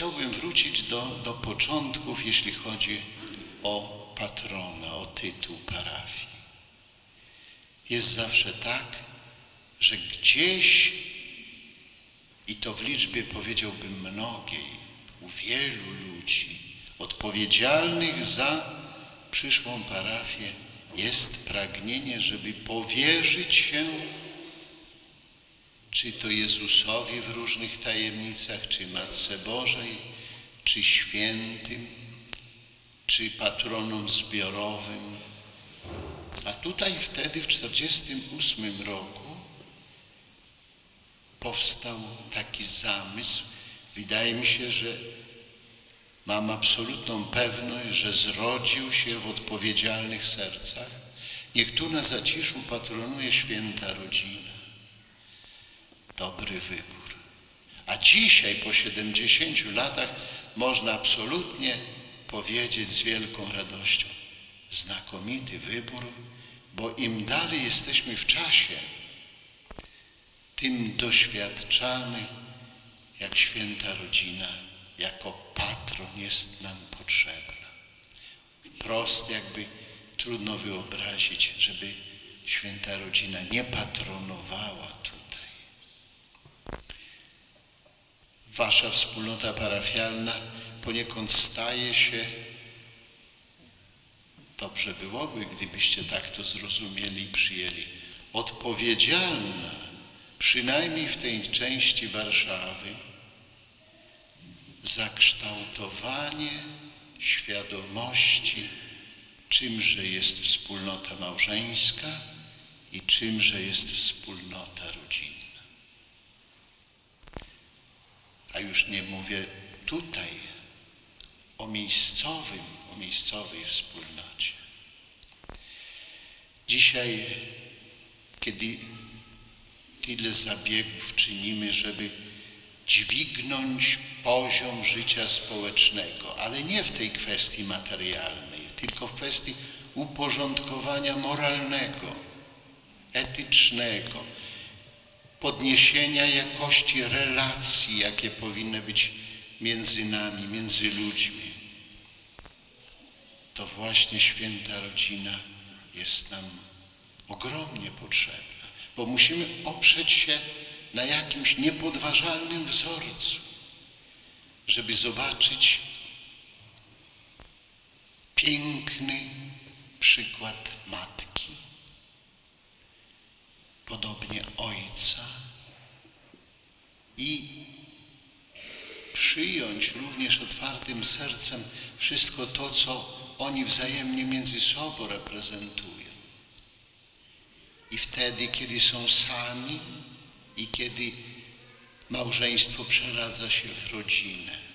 chciałbym wrócić do, do początków, jeśli chodzi o patrona, o tytuł parafii. Jest zawsze tak, że gdzieś, i to w liczbie powiedziałbym mnogiej, u wielu ludzi odpowiedzialnych za przyszłą parafię, jest pragnienie, żeby powierzyć się czy to Jezusowi w różnych tajemnicach, czy Matce Bożej, czy świętym, czy patronom zbiorowym. A tutaj wtedy w 1948 roku powstał taki zamysł. Wydaje mi się, że mam absolutną pewność, że zrodził się w odpowiedzialnych sercach. Niech tu na zaciszu patronuje święta rodzina. Dobry wybór. A dzisiaj po 70 latach można absolutnie powiedzieć z wielką radością, znakomity wybór, bo im dalej jesteśmy w czasie, tym doświadczamy, jak święta rodzina, jako patron jest nam potrzebna. Prost jakby trudno wyobrazić, żeby święta rodzina nie patronowała tutaj. Wasza wspólnota parafialna poniekąd staje się, dobrze byłoby, gdybyście tak to zrozumieli i przyjęli, odpowiedzialna, przynajmniej w tej części Warszawy, za kształtowanie świadomości, czymże jest wspólnota małżeńska i czymże jest wspólnota rodzinna. A już nie mówię tutaj o miejscowym, o miejscowej wspólnocie. Dzisiaj, kiedy tyle zabiegów czynimy, żeby dźwignąć poziom życia społecznego, ale nie w tej kwestii materialnej, tylko w kwestii uporządkowania moralnego, etycznego, podniesienia jakości relacji, jakie powinny być między nami, między ludźmi. To właśnie święta rodzina jest nam ogromnie potrzebna, bo musimy oprzeć się na jakimś niepodważalnym wzorcu, żeby zobaczyć piękny przykład matki, podobnie ojca i przyjąć również otwartym sercem wszystko to, co oni wzajemnie między sobą reprezentują. I wtedy, kiedy są sami i kiedy małżeństwo przeradza się w rodzinę,